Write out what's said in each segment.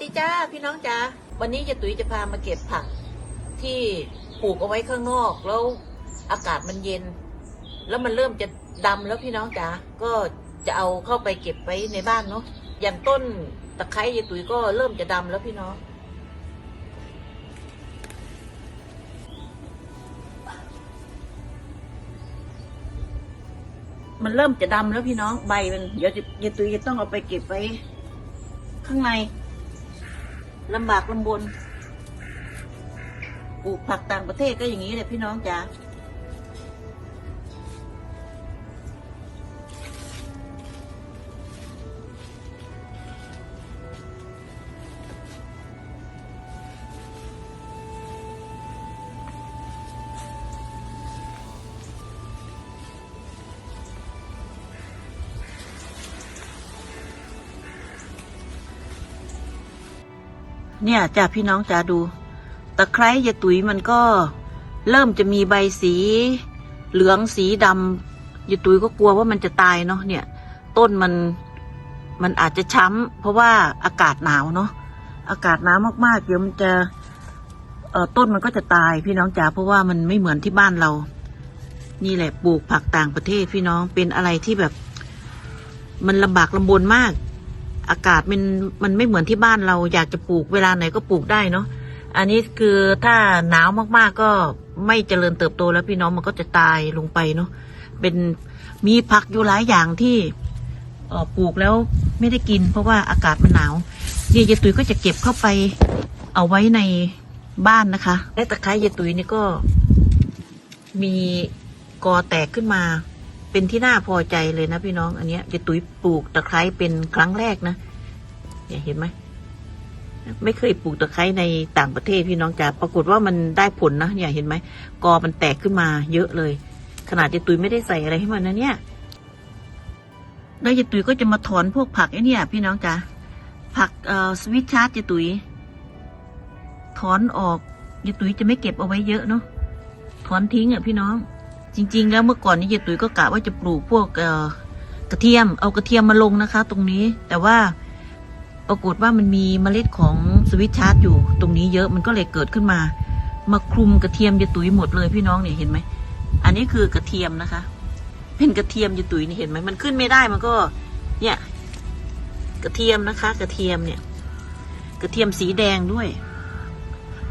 ดีจ้าพี่น้องจ้าวันนี้ยายตุ๋ยจะพามาเก็บผัก ที่ปลูกเอาไว้ข้างนอกแล้วอากาศมันเย็น แล้วมันเริ่มจะดำแล้วพี่น้องจ๋าก็จะเอาเข้าไปเก็บไว้ในบ้านเนาะอย่างต้นตะไคร้ยายตุ๋ยก็เริ่มจะดำแล้วพี่น้องมันเริ่มจะดำแล้วพี่น้องใบมันเดี๋ยวยายตุ๋ยจะต้องเอาไปเก็บไว้ข้างใน ลำบากลำบนปลูกผักต่างประเทศก็อย่างนี้เลยพี่น้องจ๋า เนี่ยจ้าพี่น้องจ๋าดู ตะไคร้ยาตุ๋ยมันก็เริ่มจะมีใบสี เหลืองสีดำยาตุ๋ยก็กลัวว่ามันจะตายเนาะเนี่ย ต้นมันมันอาจจะช้ำเพราะว่าอากาศหนาวเนาะอากาศหนาวมากๆเดี๋ยวมันจะเอ่อต้นมันก็จะตายพี่น้องจ๋าเพราะว่ามันไม่เหมือนที่บ้านเรา นี่แหละปลูกผักต่างประเทศพี่น้องเป็นอะไรที่แบบ มันลำบากลำบนมาก อากาศมันมันไม่เหมือนที่บ้านเราอยากจะปลูกเวลาไหนก็ปลูกได้เนาะอันนี้คือถ้าหนาวมากๆก็ไม่เจริญเติบโตแล้วพี่น้องมันก็จะตายลงไปเนาะเป็นมีผักอยู่หลายอย่างที่ปลูกแล้วไม่ได้กิน เพราะว่าอากาศมันหนาวเนี่ยยายตุ๋ยก็จะเก็บเข้าไปเอาไว้ในบ้านนะคะ และตะไคร้ยายตุ๋ยนี่ก็มีกอแตกขึ้นมา เป็นที่น่าพอใจเลยนะพี่น้องอันเนี้ยยายตุ๋ยปลูกตะไคร้เป็นครั้งแรกนะเนี่ยเห็นไหมไม่เคยปลูกตะไคร้ในต่างประเทศพี่น้องจ๋าปรากฏว่ามันได้ผลนะเนี่ยเห็นไหมกอมันแตกขึ้นมาเยอะเลย ขนาดยายตุยไม่ได้ใส่อะไรให้มันนะเนี่ยแล้วยายตุยก็จะมาถอนพวกผักไอ้นี่พี่น้องจ๋าผักเอ่อสวิตชาร์ดยายตุยถอนออกยายตุยจะไม่เก็บเอาไว้เยอะเนาะถอนทิ้งอะพี่น้อง จริง ๆ แล้วเมื่อก่อนนี้ยายตุ๋ยก็กะว่าจะปลูกพวกเอ่อกระเทียม เอากระเทียมมาลงนะคะ ตรงนี้ แต่ว่าปรากฏว่ามันมีเมล็ดของสวิตชาร์ดอยู่ ตรงนี้เยอะมันก็เลยเกิดขึ้นมา มาคลุมกระเทียมยายตุ๋ยหมดเลยพี่น้องเนี่ยเห็นไหมอันนี้คือกระเทียมนะคะ เป็นกระเทียมยายตุ๋ยนี่เห็นไหมมันขึ้นไม่ได้มันก็ เนี่ย กระเทียมนะคะ กระเทียมเนี่ย กระเทียมสีแดงด้วย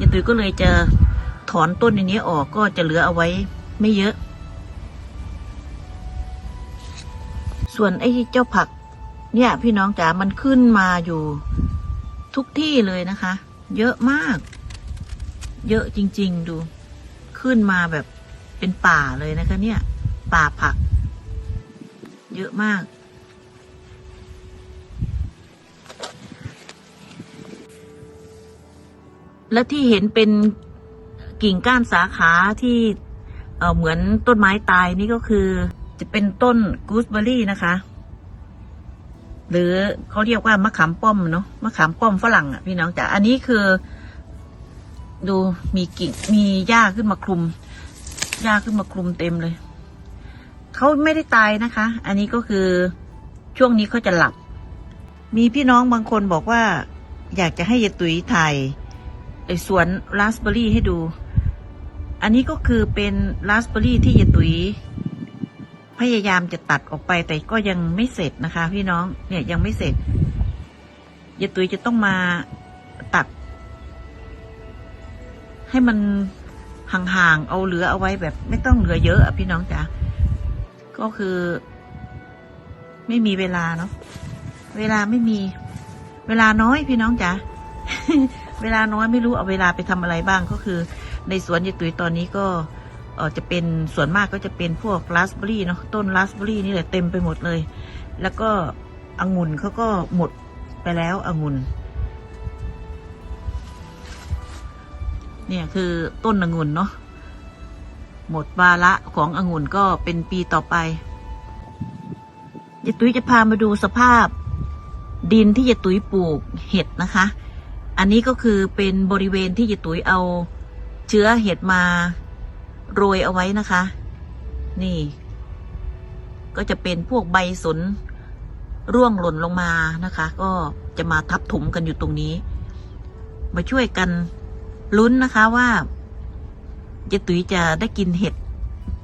ยายตุ๋ยก็เลยจะถอนต้นอันนี้ออกก็จะเหลือเอาไว้ไม่เยอะ ส่วนไอ้เจ้าผัก เนี่ย พี่น้องจ๋ามันขึ้นมาอยู่ทุกที่เลยนะคะ เยอะมาก เยอะจริง ๆ ดู ขึ้นมาแบบเป็นป่าเลยนะคะ เนี่ย ป่าผัก เยอะมาก และที่เห็นเป็นกิ่งก้านสาขาที่เเหมือนต้นไม้ตายนี่ก็คือ จะเป็นต้นกูสเบอรี่นะคะ หรือเขาเรียกว่ามะขามป้อมเนาะมะขามป้อมฝรั่งอะพี่น้องจ๋าอันนี้คือ ดูมีกิ่งมีหญ้าขึ้นมาคลุมหญ้าขึ้นมาคลุมเต็มเลยเขาไม่ได้ตายนะคะ อันนี้ก็คือช่วงนี้เขาจะหลับ มีพี่น้องบางคนบอกว่า อยากจะให้ยายตุ๋ยถ่ายไอสวนราสเบอรี่ให้ดู อันนี้ก็คือเป็นราสเบอรี่ที่ยายตุ๋ย พยายามจะตัดออกไปแต่ก็ยังไม่เสร็จนะคะ พี่น้องเนี่ยยังไม่เสร็จยายตุยจะต้องมาตัด ให้มันห่างๆเอาเหลือเอาไว้แบบ ไม่ต้องเหลือเยอะอะพี่น้องจ๋าก็คือ ไม่มีเวลาเนาะเวลาไม่มี เวลาน้อยพี่น้องจ๋าเวลาน้อยไม่รู้เอาเวลาไปทำอะไรบ้างก็คือ ในสวนยายตุยตอนนี้ก็ เออจะเป็นส่วนมากก็จะเป็นพวกราสเบอรี่เนาะต้นราสเบอรี่นี่แหละเต็มไปหมดเลย แล้วก็องุ่นเขาก็หมดไปแล้วองุ่นเนี่ยคือต้นองุ่นเนาะหมดวาระขององุ่นก็เป็นปีต่อไปยายตุ้ยจะพามาดูสภาพ ดินที่ยายตุ้ยปลูกเห็ดนะคะ อันนี้ก็คือเป็นบริเวณที่ยายตุ้ยเอาเชื้อเห็ดมา โรยเอาไว้นะคะ นี่ ก็จะเป็นพวกใบสนร่วงหล่นลงมานะคะ ก็จะมาทับถมกันอยู่ตรงนี้ มาช่วยกันลุ้นนะคะว่าเจตุยจะได้กินเห็ด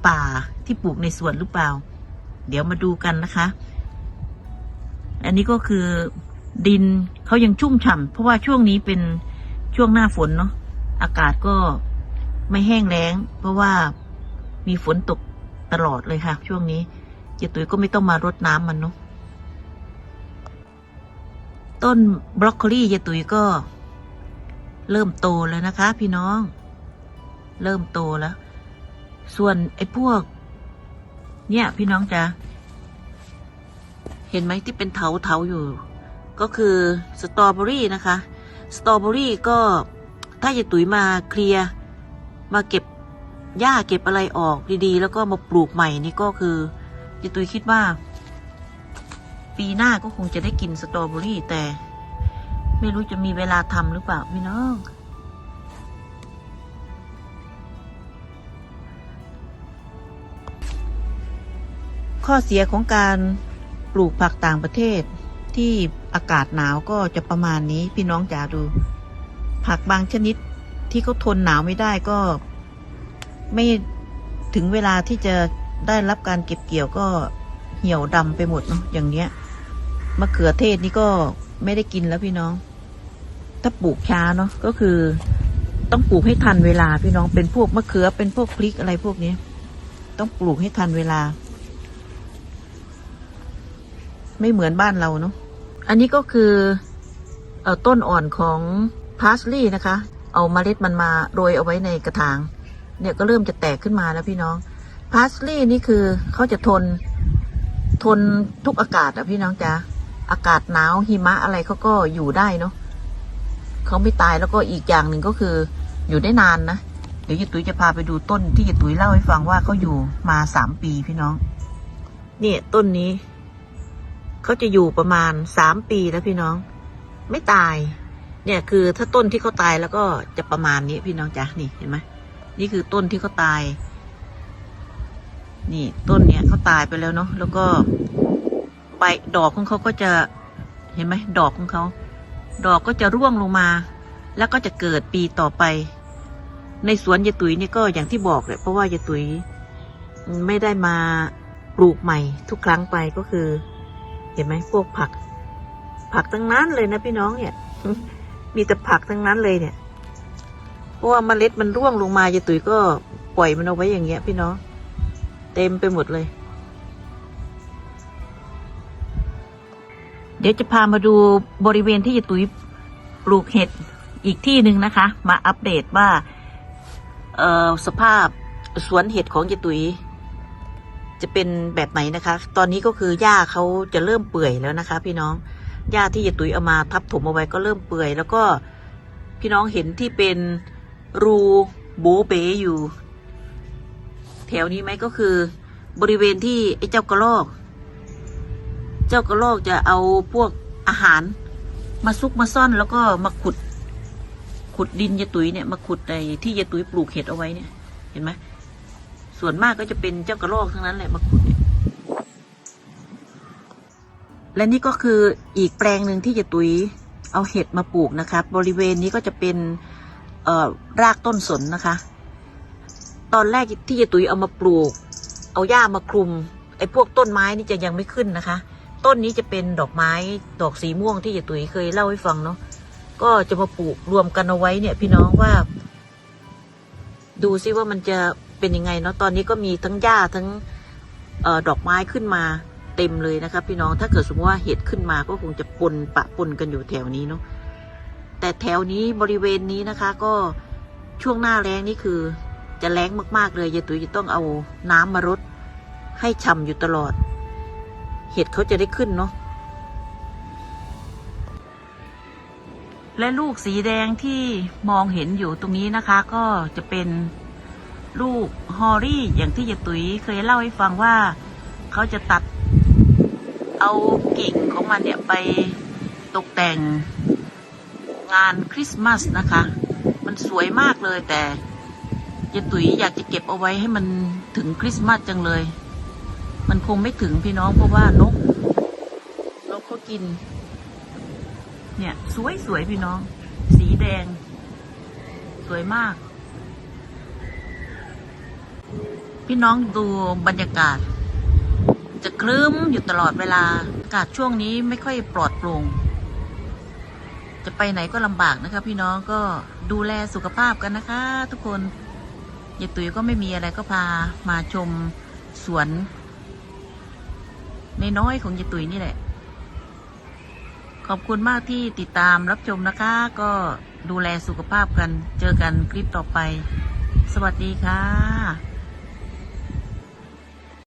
ป่าที่ปลูกในสวนหรือเปล่า เดี๋ยวมาดูกันนะคะ อันนี้ก็คือดินเขายังชุ่มฉ่ำเพราะว่าช่วงนี้เป็นช่วงหน้าฝนเนาะอากาศก็ ไม่แห้งแล้ง เพราะว่ามีฝนตกตลอดเลยค่ะ ช่วงนี้เจตุ๋ยก็ไม่ต้องมารดน้ำมันเนาะต้นบรอกโคลีเจตุ๋ยก็ เริ่มโตแล้วนะคะ พี่น้อง เริ่มโตแล้ว ส่วนไอ้พวก เนี่ย พี่น้องจะเห็นไหมที่เป็นเถาเถาอยู่ ก็คือสตรอเบอรี่นะคะ สตรอเบอรี่ก็ถ้ายาตุ๋ยมาเคลียร์ มาเก็บหญ้าเก็บอะไรออกดีๆ แล้วก็มาปลูกใหม่นี่ก็คือยายตุ๋ยคิดว่า ปีหน้าก็คงจะได้กินสตรอเบอรี่แต่ ไม่รู้จะมีเวลาทำหรือเปล่าพี่น้องข้อเสียของการปลูกผักต่างประเทศ ที่อากาศหนาวก็จะประมาณนี้พี่น้องจ๋าดู ผักบางชนิด ที่เขาทนหนาวไม่ได้ก็ ไม่ถึงเวลาที่จะได้รับการเก็บเกี่ยวก็เหี่ยวดำไปหมดเนาะอย่างเนี้ยมะเขือเทศนี่ก็ไม่ได้กินแล้วพี่น้อง ถ้าปลูกช้าเนาะก็คือ ต้องปลูกให้ทันเวลาพี่น้องเป็นพวกมะเขือเป็นพวกพริกอะไรพวกนี้ต้องปลูกให้ทันเวลา ไม่เหมือนบ้านเราเนาะอันนี้ก็คืออต้นอ่อนของพาสลีย์นะคะ เอาเมล็ดมันมาโรยเอาไว้ในกระถาง เนี่ยก็เริ่มจะแตกขึ้นมาแล้วพี่น้องพาสลีย์นี่คือเขาจะทน ทนทุกอากาศอะพี่น้องจ๊ะอากาศหนาวหิมะอะไรเขาก็อยู่ได้เนาะเขาไม่ตายแล้วก็อีกอย่างหนึ่งก็คือ อยู่ได้นานนะเดี๋ยวยายตุ้ยจะพาไปดูต้นที่ยายตุ้ยเล่าให้ฟังว่าเขาอยู่มาสามปีพี่น้อง เนี่ยต้นนี้เขาจะอยู่ประมาณสามปีแล้วพี่น้อง ไม่ตาย เนี่ยคือถ้าต้นที่เขาตายแล้วก็จะประมาณนี้พี่น้องจ๊ะนี่เห็นไหมนี่คือต้นที่เขาตาย นี่ต้นเนี้ยเขาตายไปแล้วเนาะแล้วก็ใบดอกของเขาก็จะเห็นไหมดอกของเขา ดอกก็จะร่วงลงมา แล้วก็จะเกิดปีต่อไป ในสวนยายตุ๋ยนี่ก็อย่างที่บอกเลยเพราะว่ายายตุ๋ยไม่ได้มาปลูกใหม่ ทุกครั้งไปก็คือ เห็นไหมพวกผัก ผักทั้งนั้นเลยนะพี่น้องเนี่ย มีแต่ผักทั้งนั้นเลยเนี่ย เพราะว่าเมล็ดมันร่วงลงมายายตุ๋ยก็ปล่อยมันเอาไว้อย่างเงี้ย พี่น้อง เต็มไปหมดเลย เดี๋ยวจะพามาดูบริเวณที่ยายตุ๋ยปลูกเห็ดอีกที่หนึ่งนะคะ มาอัปเดตว่าสภาพสวนเห็ดของยายตุ๋ยจะเป็นแบบไหนนะคะ ตอนนี้ก็คือหญ้าเขาจะเริ่มเปื่อยแล้วนะคะ พี่น้อง หญ้าที่ยายตุ๋ยเอามาทับถมเอาไว้ก็เริ่มเปื่อย แล้วก็พี่น้องเห็นที่เป็นรูโบเบอยู่ แถวนี้ไหมก็คือบริเวณที่ไอ้เจ้ากระรอก เจ้ากระรอกจะเอาพวกอาหารมาซุกมาซ่อนแล้วก็มาขุด ขุดดินยายตุ๋ยเนี่ยมาขุดในที่ยายตุ๋ยปลูกเห็ดเอาไว้เนี่ย เห็นไหมส่วนมากก็จะเป็นเจ้ากระรอกทั้งนั้นแหละมาขุดเนี่ย และนี่ก็คืออีกแปลงหนึ่งที่จะตุยเอาเห็ดมาปลูกนะครับริเวณนี้ก็จะเป็นรากต้นสนนะคะ ตอนแรกที่จะตุยเอามาปลูก เอาหญ้ามาคลุมไอ้พวกต้นไม้นี่จะยังไม่ขึ้นนะคะ ต้นนี้จะเป็นดอกไม้ดอกสีม่วงที่จะตุยเคยเล่าให้ฟังเนาะก็จะมาปลูกรวมกันเอาไว้เนี่ย พี่น้องว่า ดูซิว่ามันจะเป็นยังไงเนาะตอนนี้ก็มีทั้งหญ้าทั้งออดอกไม้ขึ้นมา เต็มเลยนะครับพี่น้องถ้าเกิดสมมติว่าเห็ดขึ้นมาก็คงจะปนปะปนกันอยู่แถวนี้เนาะแต่แถวนี้บริเวณนี้นะคะ ก็ช่วงหน้าแล้งนี่คือ จะแล้งมากๆเลยยายตุ๋ยจะต้องเอาน้ำมารดให้ฉ่ำอยู่ตลอด เห็ดเขาจะได้ขึ้นเนาะและลูกสีแดงที่มองเห็นอยู่ตรงนี้นะคะ ก็จะเป็นลูกฮอรี่อย่างที่ยายตุ๋ยเคยเล่าให้ฟังว่า เขาจะตัด เอากิ่งของมันเนี่ยไปตกแต่งงานคริสต์มาสนะคะ มันสวยมากเลยแต่ยายตุ๋ยอยากจะเก็บเอาไว้ให้มันถึงคริสต์มาสจังเลย มันคงไม่ถึงพี่น้องเพราะว่านก นกก็กิน เนี่ยสวยสวยพี่น้อง สีแดง สวยมาก พี่น้องดูบรรยากาศ จะครึ้มอยู่ตลอดเวลา อากาศช่วงนี้ไม่ค่อยปลอดโปร่งจะไปไหนก็ลำบากนะคะพี่น้องก็ดูแลสุขภาพกันนะคะ ทุกคนยายตุ๋ยก็ไม่มีอะไรก็พามาชมสวนในน้อยของยายตุ๋ยนี่แหละ ขอบคุณมากที่ติดตามรับชมนะคะ ก็ดูแลสุขภาพกัน เจอกันคลิปต่อไป สวัสดีค่ะ